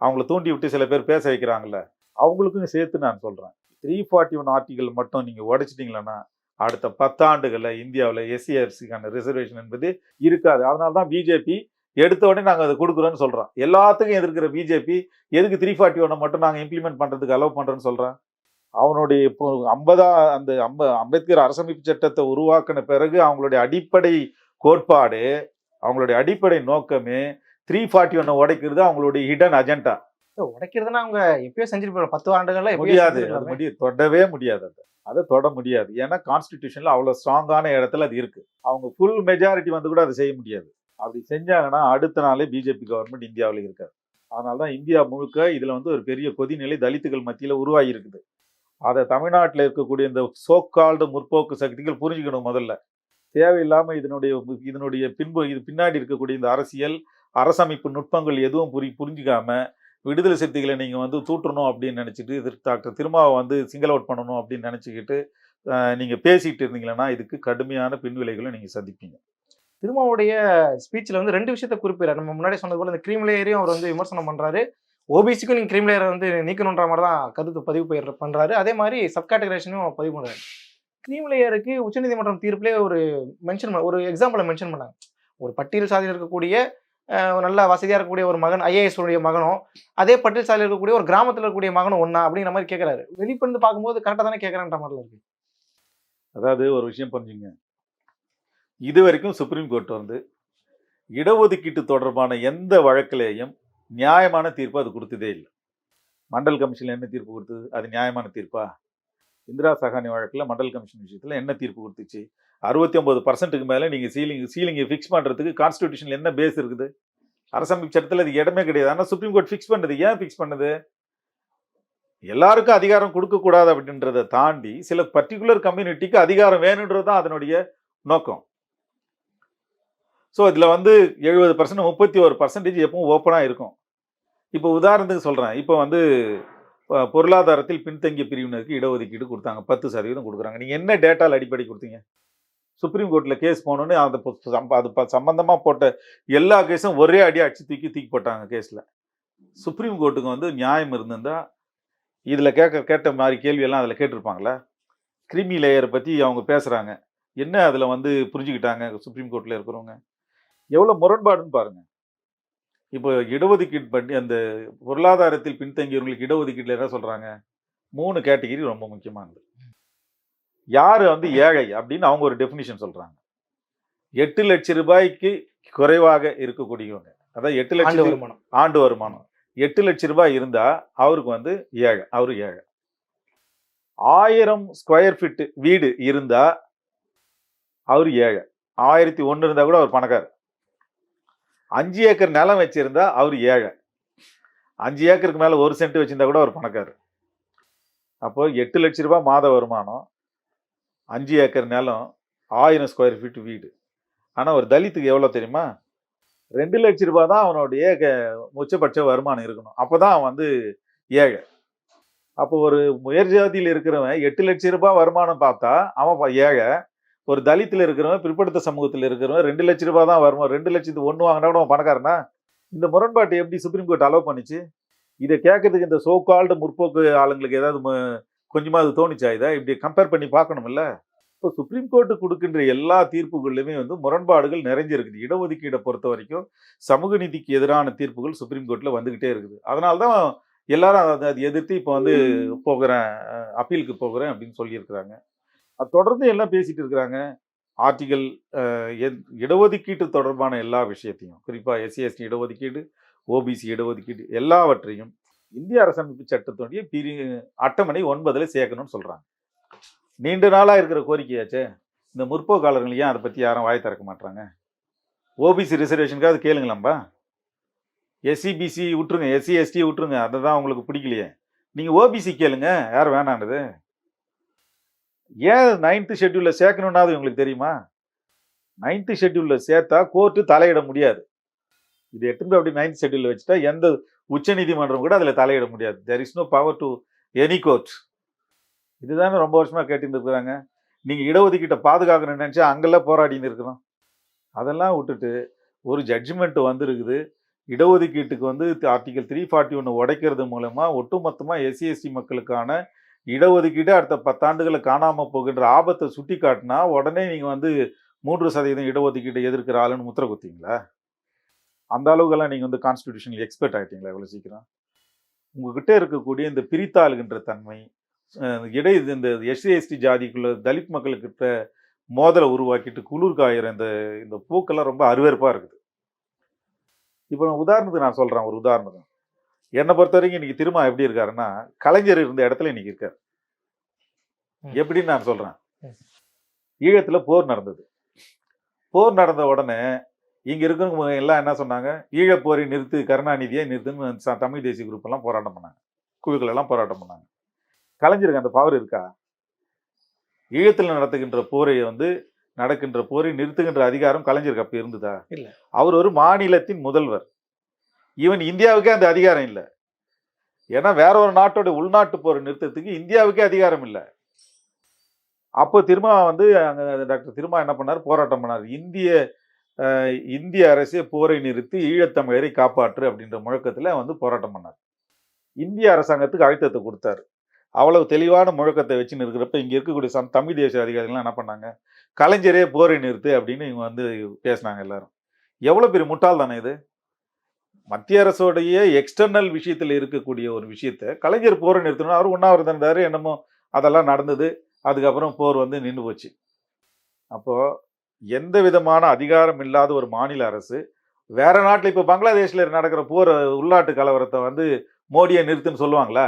அவங்கள தூண்டி விட்டு சில பேர் பேச வைக்கிறாங்கல்ல. அவங்களுக்கும் சேர்த்து நான் சொல்கிறேன் த்ரீ ஃபார்ட்டி ஒன் ஆர்டிகல் மட்டும் நீங்கள் உடைச்சிட்டீங்களன்னா அடுத்த பத்தாண்டுகளில் இந்தியாவில் எஸ்சிஆர்சிக்கான ரிசர்வேஷன் என்பது இருக்காது. அதனால தான் பிஜேபி எடுத்த உடனே நாங்கள் அதை கொடுக்குறோன்னு சொல்கிறோம் எல்லாத்துக்கும் எதிர்க்கிற பிஜேபி எதுக்கு த்ரீ ஃபார்ட்டி ஒன்னை மட்டும் நாங்கள் இம்ப்ளிமெண்ட் பண்ணுறதுக்கு அலோவ் பண்ணுறோன்னு சொல்கிறேன் அவனுடைய இப்போ ஐம்பதா அந்த அம்ப அம்பேத்கர் அரசமைப்பு சட்டத்தை உருவாக்கின பிறகு அவங்களுடைய அடிப்படை கோட்பாடு அவங்களுடைய அடிப்படை நோக்கமே த்ரீ ஃபார்ட்டி ஒன்னை உடைக்கிறது அவங்களுடைய ஹிடன் அஜெண்டா உடைக்கிறதுனா அவங்க எப்பயோ போயிடும் பத்து ஆண்டுகள்ல முடியாது. அது செஞ்சிருக்கலாமே. முடிய தொடவே முடியாது அது. அதை தொட முடியாது. ஏன்னா கான்ஸ்டிடியூஷன்ல அவ்வளவு ஸ்ட்ராங்கான இடத்துல அது இருக்கு. அவங்க ஃபுல் மெஜாரிட்டி வந்து கூட அதை செய்ய முடியாது. அப்படி செஞ்சாங்கன்னா அடுத்த நாளே பிஜேபி கவர்மெண்ட் இந்தியாவில் இருக்காது. அதனால தான் இந்தியா முழுக்க இதுல வந்து ஒரு பெரிய கொதிநிலை தலித்துகள் மத்தியில உருவாகி இருக்குது. அதை தமிழ்நாட்டில் இருக்கக்கூடிய இந்த சோக்கால்டு முற்போக்கு சக்திகள் புரிஞ்சுக்கணும் முதல்ல. தேவையில்லாமல் இதனுடைய இதனுடைய பின்பு இது பின்னாடி இருக்கக்கூடிய இந்த அரசியல் அரசமைப்பு நுட்பங்கள் எதுவும் புரி புரிஞ்சிக்காம விடுதலை சக்திகளை நீங்கள் வந்து தூற்றணும் அப்படின்னு நினச்சிட்டு இது டாக்டர் திருமாவை வந்து சிங்கிள் அவுட் பண்ணணும் அப்படின்னு நினச்சிக்கிட்டு நீங்கள் பேசிகிட்டு இருந்தீங்கன்னா இதுக்கு கடுமையான பின்விளைகளை நீங்கள் சந்திப்பீங்க. திருமாவுடைய ஸ்பீச்சில் வந்து ரெண்டு விஷயத்த குறிப்பிடுறாரு. நம்ம முன்னாடி சொன்னது போல இந்த கிரீம் லேயரையும் அவர் வந்து விமர்சனம் பண்ணுறாரு ஓபிசிக்கும் நீங்கள் கிரீம் லேயரை வந்து நீக்கணுன்ற மாதிரி தான் கருத்து பதிவு பண்ணுறாரு பண்றாரு. அதே மாதிரி சப்காட்டகரேஷனும் பதிவு பண்ணுறாரு கிரீம் லேயருக்கு உச்சநீதிமன்றம் தீர்ப்புலேயே ஒரு மென்ஷன் ஒரு எக்ஸாம்பிளை மென்ஷன் பண்ணாங்க. ஒரு பட்டியல் சாதியில் இருக்கக்கூடிய அஹ், நல்ல வசதியாக இருக்கக்கூடிய ஒரு மகன் ஐஏஎஸ் உடைய மகனும் அதே பட்டியல் சாதியில் இருக்கக்கூடிய ஒரு கிராமத்தில் இருக்கக்கூடிய மகனும் ஒன்றா அப்படிங்கிற மாதிரி கேட்குறாரு வெளிப்பந்து பார்க்கும்போது கரெக்டாக தானே கேட்குறான்ற மாதிரி இருக்கு. அதாவது ஒரு விஷயம் புரிஞ்சுங்க. இது வரைக்கும் சுப்ரீம் கோர்ட் வந்து இடஒதுக்கீட்டு தொடர்பான எந்த வழக்கிலேயும் நியாயமான தீர்ப்பு அது கொடுத்ததே இல்லை. மண்டல் கமிஷனில் என்ன தீர்ப்பு கொடுத்தது? அது நியாயமான தீர்ப்பா? இந்திரா சகானி வழக்கில் மண்டல் கமிஷன் விஷயத்தில் என்ன தீர்ப்பு கொடுத்துச்சு? அறுபத்தி ஒன்பது பர்சன்ட்டுக்கு மேலே நீங்கள் சீலிங் சீலிங்கை ஃபிக்ஸ் பண்ணுறதுக்கு கான்ஸ்டியூஷனில் என்ன பேஸ் இருக்குது? அரசமைப்பு சட்டத்தில் அது இடமே கிடையாது. ஆனால் சுப்ரீம் கோர்ட் ஃபிக்ஸ் பண்ணுது. ஏன் ஃபிக்ஸ் பண்ணுது? எல்லாருக்கும் அதிகாரம் கொடுக்கக்கூடாது அப்படின்றத தாண்டி சில பர்டிகுலர் கம்யூனிட்டிக்கு அதிகாரம் வேணுன்றது தான் அதனுடைய நோக்கம். ஸோ இதில் வந்து எழுபது பர்சன்ட் முப்பத்தி ஒரு பர்சன்டேஜ் எப்பவும் ஓப்பனாக இருக்கும். இப்போ உதாரணத்துக்கு சொல்கிறேன் இப்போ வந்து பொருளாதாரத்தில் பின்தங்கிய பிரிவினருக்கு இடஒதுக்கீடு கொடுத்தாங்க. பத்து சதவீதம் கொடுக்குறாங்க. நீங்கள் என்ன டேட்டாவில் அடிப்படை கொடுத்தீங்க? சுப்ரீம் கோர்ட்டில் கேஸ் போனோன்னே அந்த அது சம்பந்தமாக போட்ட எல்லா கேஸும் ஒரே அடி அடிச்சு தூக்கி தூக்கி போட்டாங்க கேஸில் சுப்ரீம் கோர்ட்டுக்கு வந்து நியாயம் இருந்திருந்தா இதில் கேட்க கேட்ட மாதிரி கேள்வியெல்லாம் அதில் கேட்டிருப்பாங்களா கிரிமி லேயரை பற்றி அவங்க பேசுகிறாங்க என்ன அதில் வந்து புரிஞ்சுக்கிட்டாங்க? சுப்ரீம் கோர்ட்டில் இருக்கிறவங்க. எவ்வளோ முரண்பாடுன்னு பாருங்கள் இப்போ இடஒதுக்கீடு பண்ணி அந்த பொருளாதாரத்தில் பின்தங்கியவர்களுக்கு இடஒதுக்கீட்டில் என்ன சொல்கிறாங்க மூணு கேட்டகிரி ரொம்ப முக்கியமானது. யார் வந்து ஏழை அப்படின்னு அவங்க ஒரு டெஃபினிஷன் சொல்கிறாங்க எட்டு லட்சம் ரூபாய்க்கு குறைவாக இருக்கக்கூடியவங்க. அதாவது எட்டு லட்சம் வருமானம். ஆண்டு வருமானம். எட்டு லட்சம் ரூபாய் இருந்தா அவருக்கு வந்து ஏழை அவரு ஏழை. ஆயிரம் ஸ்கொயர் ஃபீட் வீடு இருந்தா அவர் ஏழை. ஆயிரத்தி ஒன்று இருந்தா கூட அவர் பணக்காரர். அஞ்சு ஏக்கர் நிலம் வச்சுருந்தா அவர் ஏழை. அஞ்சு ஏக்கருக்கு மேலே ஒரு சென்ட் வச்சிருந்தா கூட அவர் பணக்காரர் அப்போது எட்டு லட்ச ரூபாய் மாத வருமானம். அஞ்சு ஏக்கர் நிலம் ஆயிரம் ஸ்கொயர் ஃபீட் வீடு. ஆனால் ஒரு தலித்துக்கு எவ்வளோ தெரியுமா? ரெண்டு லட்ச ரூபா தான் அவனுடைய உச்சபட்ச வருமானம் இருக்கணும். அப்பதான் அவன் வந்து ஏழை. அப்போ ஒரு முயற்சியாதியில் இருக்கிறவன் எட்டு லட்சம் ரூபாய் வருமானம் பார்த்தா அவன் ஏழை. ஒரு தலித்தில் இருக்கிறவன் பிற்படுத்த சமூகத்தில் இருக்கிறவன் ரெண்டு லட்ச ரூபாய் தான் வருமானம் ரெண்டு லட்சத்து ஒன்று வாங்கினா கூட பணக்காரனா? இந்த முரண்பாட்டை எப்படி சுப்ரீம் கோர்ட் அலோவ் பண்ணிச்சு? இதை கேட்கறதுக்கு இந்த சோ கால்டு முற்போக்கு ஆளுங்களுக்கு ஏதாவது ம- கொஞ்சமாவது தோணுச்சா இதை? இப்படி கம்பேர் பண்ணி பார்க்கணும்ல? இப்போ சுப்ரீம் கோர்ட்டு கொடுக்கின்ற எல்லா தீர்ப்புகளிலுமே வந்து முரண்பாடுகள் நிறைஞ்சிருக்குது. இடஒதுக்கீடை பொறுத்த வரைக்கும் சமூக நீதிக்கு எதிரான தீர்ப்புகள் சுப்ரீம் கோர்ட்டில் வந்துக்கிட்டே இருக்குது. அதனால தான் எல்லாரும் அதை அதை எதிர்த்து இப்போ வந்து போகிறேன் அப்பீலுக்கு போகிறேன் அப்படின்னு சொல்லியிருக்கிறாங்க. அது தொடர்ந்து எல்லாம் பேசிகிட்டு இருக்கிறாங்க. ஆர்டிகல் இடஒதுக்கீட்டு தொடர்பான எல்லா விஷயத்தையும். குறிப்பாக எஸ்சி எஸ்டி இடஒதுக்கீடு ஓபிசி இடஒதுக்கீடு எல்லாவற்றையும் இந்திய அரசமைப்பு சட்டத்துடைய பிரி அட்டவணை ஒன்பதில் சேர்க்கணும்னு சொல்கிறாங்க நீண்ட நாளாக இருக்கிற கோரிக்கையாச்சே. இந்த முற்போக்காளர்கள் ஏன் அதை பற்றி யாரும் வாய் திறக்க மாட்டாங்க ஓபிசி ரிசர்வேஷனுக்காக அது கேளுங்களாம்பா. எஸ்சிபிசி விட்டுருங்க எஸ்சி எஸ்டி விட்டுருங்க அதை தான் உங்களுக்கு பிடிக்கலையே. நீங்கள் ஓபிசி கேளுங்க யார் வேணான்றது. ஏன் நைன்த்து ஷெட்யூலில் சேர்க்கணுன்னாது உங்களுக்கு தெரியுமா? நைன்த்து ஷெட்யூலில் சேர்த்தா கோர்ட்டு தலையிட முடியாது. இது எட்டு அப்படி நைன்த் ஷெட்யூலில் வச்சுட்டா எந்த உச்சநீதிமன்றம் கூட அதில் தலையிட முடியாது. There is no power to any court இதுதானே ரொம்ப வருஷமாக கேட்டுட்டு இருக்கிறாங்க. நீங்கள் இடஒதுக்கீட்டை பாதுகாக்கணும்னு நினச்சா அங்கெல்லாம் போராடின்னு இருக்கிறோம். அதெல்லாம் விட்டுட்டு ஒரு ஜட்ஜ்மெண்ட் வந்துருக்குது. இடஒதுக்கீட்டுக்கு வந்து ஆர்டிகல் த்ரீ ஃபார்ட்டி ஒன்று உடைக்கிறது மூலமாக ஒட்டுமொத்தமாக எஸ்சி எஸ்டி மக்களுக்கான இடஒதுக்கீடு அடுத்த பத்தாண்டுகளை காணாமல் போகின்ற ஆபத்தை சுட்டி காட்டினா உடனே நீங்கள் வந்து மூன்று சதவீதம் இடஒதுக்கீடு எதிர்க்கிற ஆளுன்னு முத்திர குத்திங்களா அந்த அளவுக்கெல்லாம் நீங்கள் வந்து கான்ஸ்டியூஷனில் எக்ஸ்பர்ட் ஆகிட்டீங்களா இவ்வளோ சீக்கிரம்? உங்ககிட்ட இருக்கக்கூடிய இந்த பிரித்தாளுகின்ற தன்மை அஹ் இடை இந்த எஸ்சி எஸ்டி ஜாதிக்குள்ள தலித் மக்களுக்கிட்ட மோதலை உருவாக்கிட்டு குளிர் காயிற இந்த இந்த போக்கெல்லாம் ரொம்ப அருவருப்பாக இருக்குது. இப்போ நான் உதாரணத்துக்கு நான் சொல்கிறேன் ஒரு உதாரணம். என்னை பொறுத்த வரைக்கும் இன்னைக்கு திரும்ப எப்படி இருக்காருன்னா கலைஞர் இருந்த இடத்துல இன்னைக்கு இருக்கார். எப்படின்னு நான் சொல்கிறேன் ம். ஈழத்தில் போர் நடந்தது. போர் நடந்த உடனே இங்கே இருக்கிறவங்க எல்லாம் என்ன சொன்னாங்க? ஈழப்போரை நிறுத்து கருணாநிதியை நிறுத்துன்னு தமிழ் தேசிய குரூப் எல்லாம் போராட்டம் பண்ணாங்க. குழுக்கள் எல்லாம் போராட்டம் பண்ணாங்க. கலைஞருக்கு அந்த பவர் இருக்கா? ஈழத்தில் நடத்துகின்ற போரை வந்து நடக்கின்ற போரை நிறுத்துகின்ற அதிகாரம் கலைஞருக்கு அப்ப இருந்ததா? இல்ல. அவர் ஒரு மாநிலத்தின் முதல்வர். ஈவன் இந்தியாவுக்கே அந்த அதிகாரம் இல்லை. ஏன்னா வேற ஒரு நாட்டோட உள்நாட்டு போர் நிறுத்தத்துக்கு இந்தியாவுக்கே அதிகாரம் இல்லை. அப்போ திருமா வந்து அங்கே டாக்டர் திருமா என்ன பண்ணார்? போராட்டம் பண்ணார். இந்திய இந்திய அரசே போரை நிறுத்தி ஈழத்தமிழரை காப்பாற்று அப்படின்ற முழக்கத்தில் வந்து போராட்டம் பண்ணார். இந்திய அரசாங்கத்துக்கு அழுத்தத்தை கொடுத்தாரு. அவ்வளவு தெளிவான முழக்கத்தை வச்சுன்னு இருக்கிறப்ப இங்கே இருக்கக்கூடிய சம் தமிழ் தேசிய அதிகாரிகள்லாம் என்ன பண்ணாங்க? கலைஞரே போரை நிறுத்து அப்படின்னு இவங்க வந்து பேசினாங்க எல்லாரும். எவ்வளோ பெரிய முட்டாள் தானே இது? மத்திய அரசோடைய எக்ஸ்டர்னல் விஷயத்தில் இருக்கக்கூடிய ஒரு விஷயத்த கலைஞர் போரை நிறுத்தணும் அவர் உண்ணாவிரதம் இருந்தாரு என்னமோ அதெல்லாம் நடந்தது. அதுக்கப்புறம் போர் வந்து நின்று போச்சு. அப்போது எந்த விதமான அதிகாரம் இல்லாத ஒரு மாநில அரசு வேற நாட்டில் இப்போ பங்களாதேஷில் நடக்கிற போர் உள்நாட்டு கலவரத்தை வந்து மோடியை நிறுத்துன்னு சொல்லுவாங்களா?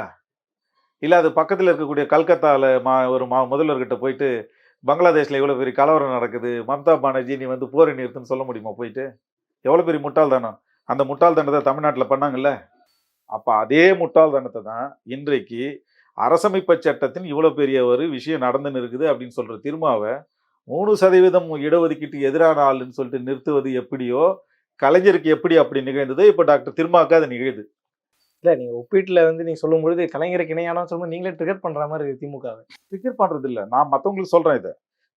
இல்லை அது பக்கத்தில் இருக்கக்கூடிய கல்கத்தாவில் மா ஒரு மா முதல்வர்கிட்ட போயிட்டு பங்களாதேஷில் இவ்வளோ பெரிய கலவரம் நடக்குது மம்தா பானர்ஜி நீ வந்து போரை நிறுத்துன்னு சொல்ல முடியுமா போயிட்டு? எவ்வளோ பெரிய முட்டாள்தானம் அந்த முட்டாள்தனத்தை தமிழ்நாட்டில் பண்ணாங்கல்ல? அப்போ அதே முட்டாள்தனத்தை தான் இன்றைக்கு அரசமைப்பு சட்டத்தின் இவ்வளோ பெரிய ஒரு விஷயம் நடந்துன்னு இருக்குது அப்படின்னு சொல்கிற திருமாவை மூணு சதவீதம் இடஒதுக்கீட்டுக்கு எதிரான ஆளுன்னு சொல்லிட்டு நிறுத்துவது எப்படியோ கலைஞருக்கு எப்படி அப்படி நிகழ்ந்ததோ இப்போ டாக்டர் திருமாவுக்கு அது நிகழுது. இல்ல நீங்க ஒப்பீட்டுல வந்து நீங்க சொல்லும் பொழுது கலைஞருக்கு இணையான சொல்லும்போது நீங்களே ட்ரிகர் பண்ற மாதிரி திமுகவை. ஃபிகர் பண்றது இல்ல நான் மற்றவங்களுக்கு சொல்றேன் இதை.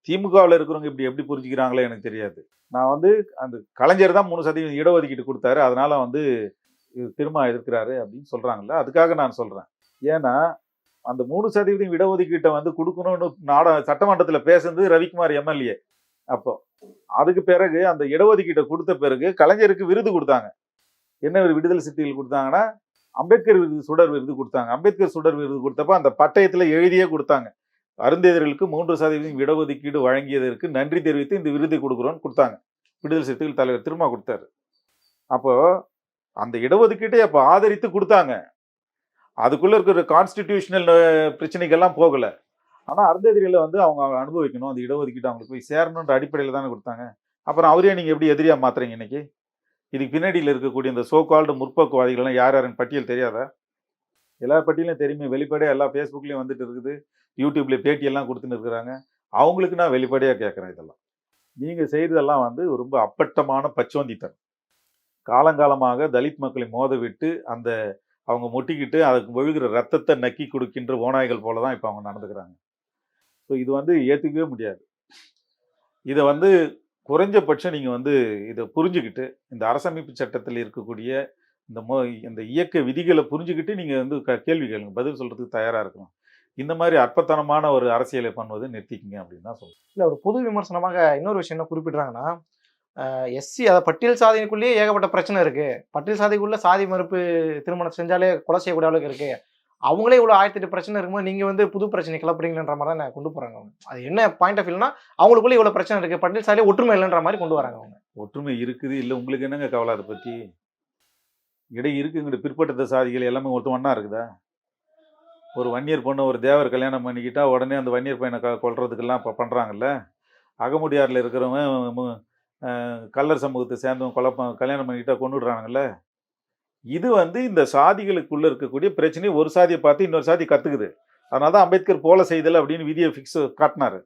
திமுகவில் இருக்கிறவங்க இப்படி எப்படி புரிஞ்சுக்கிறாங்களோ எனக்கு தெரியாது. நான் வந்து அந்த கலைஞர் தான் மூணு சதவீதம் இடஒதுக்கீடு கொடுத்தாரு. அதனால வந்து இது திரும்ப எதிர்க்கிறாரு அப்படின்னு சொல்கிறாங்கல்ல அதுக்காக நான் சொல்கிறேன் ஏன்னா அந்த மூணு சதவீதம் இடஒதுக்கீட்டை வந்து கொடுக்கணும்னு நாட சட்டமன்றத்தில் பேசுனது ரவிக்குமார் எம்எல்ஏ. அப்போ அதுக்கு பிறகு அந்த இடஒதுக்கீட்டை கொடுத்த பிறகு கலைஞருக்கு விருது கொடுத்தாங்க. என்ன ஒரு விடுதலை சிட்டிகள் கொடுத்தாங்கன்னா அம்பேத்கர் விருது சுடர் விருது கொடுத்தாங்க. அம்பேத்கர் சுடர் விருது கொடுத்தப்ப அந்த பட்டயத்தில் எழுதியே கொடுத்தாங்க. அருந்தேதர்களுக்கு மூன்று சதவீதம் இடஒதுக்கீடு வழங்கியதற்கு நன்றி தெரிவித்து இந்த விருதை கொடுக்குறோன்னு கொடுத்தாங்க. விடுதலை சிறுத்தைகள் தலைவர் திரும்ப கொடுத்தாரு. அப்போ அந்த இடஒதுக்கீட்டை அப்போ ஆதரித்து கொடுத்தாங்க. அதுக்குள்ளே இருக்கிற கான்ஸ்டிடியூஷனல் பிரச்சனைகள்லாம் போகலை. ஆனால் அருந்ததிரிகளை வந்து அவங்க அனுபவிக்கணும். அந்த இடஒதுக்கீடு அவங்களுக்கு போய் சேரணுன்ற அடிப்படையில் தானே கொடுத்தாங்க. அப்புறம் அவரே நீங்கள் எப்படி எதிரியாக மாத்துறீங்க இன்னைக்கு? இதுக்கு பின்னாடியில் இருக்கக்கூடிய இந்த சோ கால்டு முற்போக்குவாதிகள்லாம் யார் யாருன்னு பட்டியல் தெரியாதா? எல்லா பட்டியலும் தெரியுமே. வெளிப்படையாக எல்லா ஃபேஸ்புக்லேயும் வந்துட்டு இருக்குது. யூடியூப்ல பேட்டியெல்லாம் கொடுத்துன்னு இருக்கிறாங்க. அவங்களுக்கு நான் வெளிப்படையாக கேட்குறேன் இதெல்லாம். நீங்கள் செய்ததெல்லாம் வந்து ரொம்ப அப்பட்டமான பச்சோந்தித்தனம் காலங்காலமாக தலித் மக்களை மோத விட்டு அந்த அவங்க முட்டிக்கிட்டு அதுக்கு ஒழுகிற ரத்தத்தை நக்கி கொடுக்கின்ற ஓநாய்கள் போல தான் இப்போ அவங்க நடந்துக்கிறாங்க. ஸோ இது வந்து ஏற்றுக்கவே முடியாது. இதை வந்து குறைஞ்சபட்சம் நீங்கள் வந்து இதை புரிஞ்சுக்கிட்டு இந்த அரசமைப்பு சட்டத்தில் இருக்கக்கூடிய இந்த மோ இந்த இயக்க விதிகளை புரிஞ்சுக்கிட்டு நீங்கள் வந்து க கேள்வி கேளுங்க. பதில் சொல்கிறதுக்கு தயாராக இருக்கணும் இந்த மாதிரி அற்பத்தனமான ஒரு அரசியலை பண்ணுவதை நிறுத்திக்கிங்க அப்படின்னு தான் சொல்றேன். இல்ல ஒரு பொது விமர்சனமாக இன்னொரு விஷயம் என்ன குறிப்பிடுறாங்கன்னா எஸ்சி அதை பட்டியல் சாதிக்குள்ளேயே ஏகப்பட்ட பிரச்சனை இருக்கு. பட்டியல் சாதிக்குள்ள சாதி மறுப்பு திருமணம் செஞ்சாலே கொலை செய்யக்கூடிய அளவுக்கு இருக்கு. அவங்களே இவ்வளவு ஆயிரத்தி எட்டு பிரச்சனை இருக்கும்போது நீங்க வந்து புது பிரச்சனை கிளப்புறீங்கன்ற மாதிரி தான் கொண்டு போறாங்க அவங்க. அது என்ன பாயிண்ட் ஆஃப் வியூனா அவங்களுக்குள்ள இவ்வளவு பிரச்சனை இருக்கு. பட்டியல் சாதியிலே ஒற்றுமை இல்லைன்ற மாதிரி கொண்டு வராங்க அவங்க. ஒற்றுமை இருக்குது. இல்லை உங்களுக்கு என்னங்க கவலை அதை பற்றி இடை இருக்குங்கிற பிற்படுத்த சாதிகள் எல்லாமே ஒருத்தன் ஒன்றா இருக்குதா? ஒரு வன்னியர் பொண்ணு ஒரு தேவர் கல்யாணம் பண்ணிக்கிட்டா உடனே அந்த வன்னியர் பையனை க கொள்றதுக்கெல்லாம் இப்போ பண்ணுறாங்கல்ல அகமுடியாரில் இருக்கிறவன் கல்லர் சமூகத்தை சேர்ந்தவன் கொலை கல்யாணம் பண்ணிக்கிட்டா கொண்டுடுறாங்கல்ல இது வந்து இந்த சாதிகளுக்குள்ளே இருக்கக்கூடிய பிரச்சனையை ஒரு சாதியை பார்த்து இன்னொரு சாதி கற்றுக்குது அதனால தான் அம்பேத்கர் போல செய்தல் அப்படின்னு விதியை ஃபிக்ஸ் காட்டினாரு.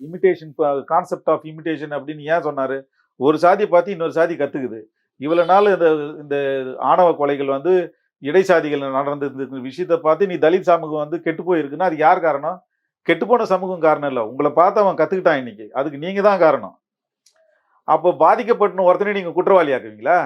இமிட்டேஷன் கான்செப்ட் ஆஃப் இமிட்டேஷன் அப்படின்னு ஏன் சொன்னார்? ஒரு சாதியை பார்த்து இன்னொரு சாதி கற்றுக்குது இவ்வளோ நாள் இந்த இந்த ஆணவ கொலைகள் வந்து இடைசாதிகள் நடந்திருந்த விஷயத்தை பார்த்து நீ தலித் சமூகம் வந்து கெட்டு போயிருக்குன்னா அது யார் காரணம்? கெட்டுப்போன சமூகம் காரணம் இல்லை. உங்களை பார்த்து அவன் கற்றுக்கிட்டான் இன்னைக்கு. அதுக்கு நீங்கள் தான் காரணம். அப்போ பாதிக்கப்பட்ட ஒருத்தனை நீங்கள் குற்றவாளியாக்குவீங்களா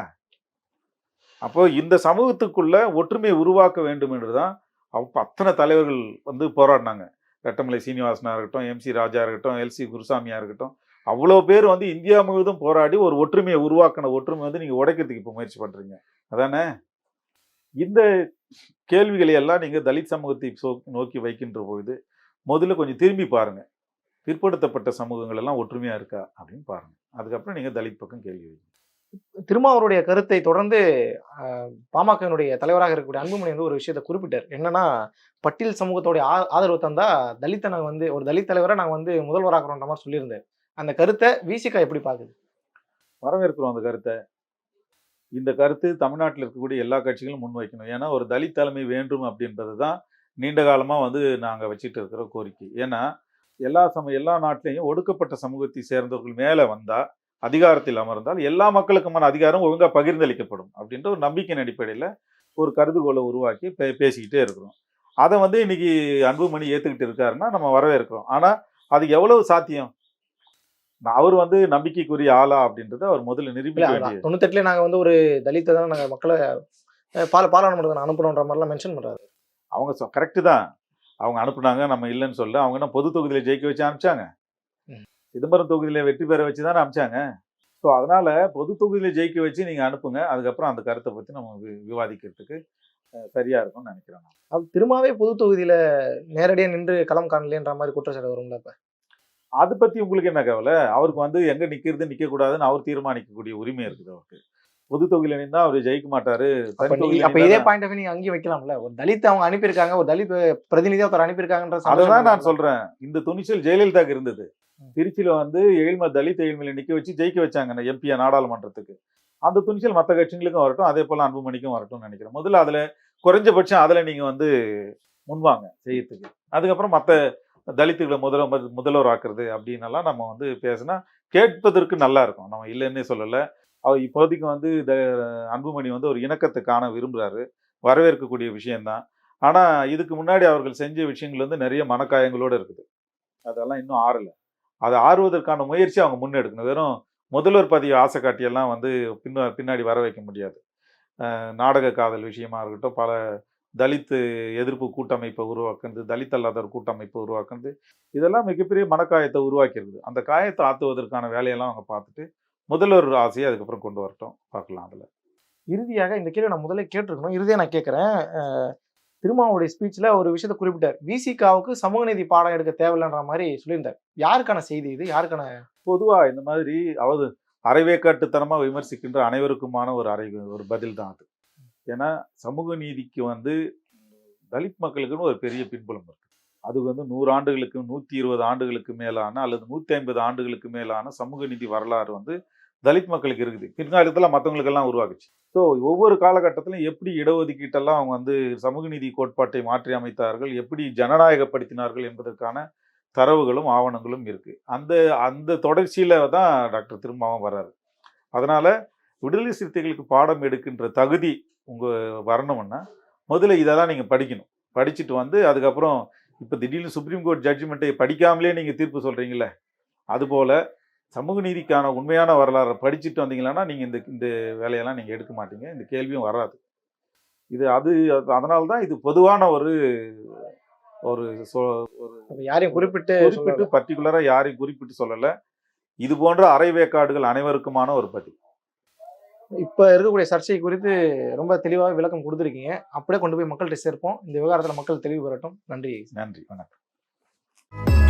அப்போ இந்த சமூகத்துக்குள்ள ஒற்றுமையை உருவாக்க வேண்டும் என்றுதான் அப்போ அத்தனை தலைவர்கள் வந்து போராடினாங்க. ரெட்டமலை சீனிவாசனாக இருக்கட்டும் எம்சி ராஜா இருக்கட்டும் எல்சி குருசாமியாக இருக்கட்டும் அவ்வளோ பேர் வந்து இந்தியா முழுவதும் போராடி ஒரு ஒற்றுமையை உருவாக்கின ஒற்றுமை வந்து நீங்கள் உடைக்கிறதுக்கு இப்போ முயற்சி பண்ணுறீங்க அதானே? இந்த கேள்விகளை எல்லாம் நீங்க தலித் சமூகத்தை நோக்கி வைக்கின்ற பொழுது முதல்ல கொஞ்சம் திரும்பி பாருங்க. பிற்படுத்தப்பட்ட சமூகங்கள் எல்லாம் ஒற்றுமையா இருக்கா அப்படின்னு பாருங்க. அதுக்கப்புறம் நீங்க தலித் பக்கம் கேள்வி வைங்க. திருமாவருடைய கருத்தை தொடர்ந்து ஆஹ், பாமகவினுடைய தலைவராக இருக்கக்கூடிய அன்புமணி வந்து ஒரு விஷயத்தை குறிப்பிட்டார். என்னன்னா பட்டியல் சமூகத்தோடைய ஆ- ஆதரவு தந்தா தலித்தை நாங்கள் வந்து ஒரு தலித் தலைவரை நாங்கள் வந்து முதல்வராக்குறோன்ற மாதிரி சொல்லியிருந்தார். அந்த கருத்தை விசிகா எப்படி பார்க்குது? வரவேற்கிறோம் அந்த கருத்தை. இந்த கருத்து தமிழ்நாட்டில் இருக்கக்கூடிய எல்லா கட்சிகளும் முன்வைக்கணும். ஏன்னா ஒரு தலித் தலைமை வேண்டும் அப்படின்றது தான் நீண்ட காலமாக வந்து நாங்கள் வச்சுட்டு இருக்கிற கோரிக்கை. ஏன்னா எல்லா சம எல்லா நாட்டிலையும் ஒடுக்கப்பட்ட சமூகத்தை சேர்ந்தவர்கள் மேலே வந்தால் அதிகாரத்தில் அமர்ந்தால் எல்லா மக்களுக்குமான அதிகாரம் ஒழுங்காக பகிர்ந்தளிக்கப்படும் அப்படின்ற ஒரு நம்பிக்கையின் அடிப்படையில் ஒரு கருதுகோளை உருவாக்கி பே பேசிக்கிட்டே இருக்கிறோம். அதை வந்து இன்னைக்கு அன்புமணி ஏற்றுக்கிட்டு இருக்காருன்னா நம்ம வரவேற்கிறோம். ஆனால் அது எவ்வளவு சாத்தியம்? அவர் வந்து நம்பிக்கைக்குரிய ஆளா அப்படின்றத அவர் முதல்ல நிரூபிக்க தொண்ணூத்தெட்டுல நாங்க வந்து ஒரு தலித்தை தான் நாங்கள் மக்களை பால பாராளுமன்றத்தை அனுப்பணுன்ற மாதிரிலாம் மென்ஷன் பண்றாரு. அவங்க கரெக்டு தான். அவங்க அனுப்புனாங்க நம்ம இல்லைன்னு சொல்ல அவங்க என்ன பொது தொகுதியில ஜெயிக்க வச்சு அனுப்பிச்சாங்க. சிதம்பரம் தொகுதியில வெற்றி பெற வச்சு தானே அனுப்பிச்சாங்க? ஸோ அதனால பொது தொகுதியில ஜெயிக்க வச்சு நீங்க அனுப்புங்க. அதுக்கப்புறம் அந்த கருத்தை பத்தி நம்ம விவாதிக்கிறதுக்கு சரியா இருக்கும்னு நினைக்கிறேன் நான். அது திரும்பவே பொது தொகுதியில நேரடியா நின்று களம் காணலேன்ற மாதிரி குற்றச்சாட்டு வரும்ல இப்ப அதை பத்தி உங்களுக்கு என்ன கவலை? அவருக்கு வந்து எங்க நிக்கிறது நிக்க கூடாதுன்னு அவர் தீர்மானிக்கக்கூடிய உரிமை இருக்குது அவருக்கு. பொது தொகுதியில நின்னா அவர் ஜெயிக்க மாட்டாரு. அப்ப இதே பாயிண்ட் ஆஃப் நீங்க அங்கேயும் வைக்கலாம்ல? ஒரு தலித் அவங்க அனுப்பியிருக்காங்க ஒரு தலித் பிரதிநிதியா ஒருத்தர் அனுப்பியிருக்காங்கன்ற அதை தான் நான் சொல்றேன். இந்த துணிச்சல் ஜெயலலிதாக்கு இருந்தது. திருச்சியில வந்து ஏழ்மை தலித் ஏழ்மையில நிக்க வச்சு ஜெயிக்க வச்சாங்க எம்பியா நாடாளுமன்றத்துக்கு. அந்த துணிச்சல் மற்ற கட்சிகளுக்கும் வரட்டும் அதே போல அன்புமணிக்கும் வரட்டும்னு நினைக்கிறேன். முதல்ல அதுல குறைஞ்சபட்சம் அதுல நீங்க வந்து முன்வாங்க செய்யறதுக்கு. அதுக்கப்புறம் மற்ற தலித்துகளை முதல முதல்வர் ஆக்குறது அப்படின்னு நம்ம வந்து பேசினா கேட்பதற்கு நல்லா இருக்கும். நம்ம இல்லைன்னே சொல்லலை. அவர் இப்போதைக்கு வந்து த அன்புமணி வந்து ஒரு இணக்கத்தை காண விரும்புகிறாரு வரவேற்கக்கூடிய விஷயந்தான் ஆனால் இதுக்கு முன்னாடி அவர்கள் செஞ்ச விஷயங்கள் வந்து நிறைய மனக்காயங்களோட இருக்குது. அதெல்லாம் இன்னும் ஆறலை. அதை ஆறுவதற்கான முயற்சி அவங்க முன்னெடுக்கணும். வெறும் முதல்வர் பதவி ஆசை காட்டியெல்லாம் வந்து பின்ன பின்னாடி வர வைக்க முடியாது. நாடக காதல் விஷயமா இருக்கட்டும் பல தலித் எதிர்ப்பு கூட்டமைப்பை உருவாக்குறது தலித் அல்லாதவர் கூட்டமைப்பை உருவாக்குறது இதெல்லாம் மிகப்பெரிய மனக்காயத்தை உருவாக்கியிருக்குது. அந்த காயத்தை ஆற்றுவதற்கான வேலையெல்லாம் அவங்க பார்த்துட்டு முதல்வர் ஆசையை அதுக்கப்புறம் கொண்டு வரட்டும் பார்க்கலாம் அதில். இறுதியாக இந்த கேள்வி நான் முதல்ல கேட்டிருக்கணும். இறுதியா நான் கேட்கறேன். திருமாவுடைய ஸ்பீச்ல ஒரு விஷயத்த குறிப்பிட்டார். விசிகாவுக்கு சமூக நீதி பாடம் எடுக்க தேவையில்லைன்ற மாதிரி சொல்லியிருந்தார். யாருக்கான செய்தி இது? யாருக்கான பொதுவா இந்த மாதிரி அவது அரைவேக்காட்டுத்தனமா விமர்சிக்கின்ற அனைவருக்குமான ஒரு அறை ஒரு பதில் தான் அது. ஏன்னா சமூக நீதிக்கு வந்து தலித் மக்களுக்குன்னு ஒரு பெரிய பின்புலம் இருக்கு. அது வந்து நூறு ஆண்டுகளுக்கு நூத்தி இருபது ஆண்டுகளுக்கு மேலான அல்லது நூத்தி ஐம்பது ஆண்டுகளுக்கு மேலான சமூக நீதி வரலாறு வந்து தலித் மக்களுக்கு இருக்குது. பிற்காலத்தில் மற்றவங்களுக்கெல்லாம் உருவாக்குச்சு ஸோ ஒவ்வொரு காலகட்டத்திலும் எப்படி இடஒதுக்கீட்டெல்லாம் அவங்க வந்து சமூக நீதி கோட்பாட்டை மாற்றி அமைத்தார்கள் எப்படி ஜனநாயகப்படுத்தினார்கள் என்பதற்கான தரவுகளும் ஆவணங்களும் இருக்குது அந்த அந்த தொடர்ச்சியில் தான் டாக்டர் திரும்பவும் வர்றாரு. அதனால் விடுதலை சிறுத்தைகளுக்கு பாடம் எடுக்கின்ற தகுதி உங்க வரணும்னா முதல்ல இதெல்லாம் நீங்க படிக்கணும். படிச்சுட்டு வந்து அதுக்கப்புறம் இப்போ திடீர்னு சுப்ரீம் கோர்ட் ஜட்ஜ்மெண்ட்டை படிக்காமலே நீங்க தீர்ப்பு சொல்றீங்களே அதுபோல சமூக நீதிக்கான உண்மையான வரலாறை படிச்சுட்டு வந்தீங்கன்னா நீங்க இந்த இந்த வேலையெல்லாம் நீங்க எடுக்க மாட்டீங்க. இந்த கேள்வியும் வராது. இது அது அதனால தான் இது பொதுவான ஒரு ஒரு அப்ப யாரையும் குறிப்பிட்டு குறிப்பிட்டு பர்டிகுலரா யாரையும் குறிப்பிட்டு சொல்லல. இது போன்ற அரைவேக்காடுகள் அனைவருக்குமான ஒரு பதில். இப்போ இருக்கக்கூடிய சர்ச்சை குறித்து ரொம்ப தெளிவாக விளக்கம் கொடுத்துருக்கீங்க. அப்படியே கொண்டு போய் மக்கள்கிட்ட சேர்ப்போம். இந்த விவகாரத்தில் மக்கள் தெளிவு பெறட்டும். நன்றி. நன்றி. வணக்கம்.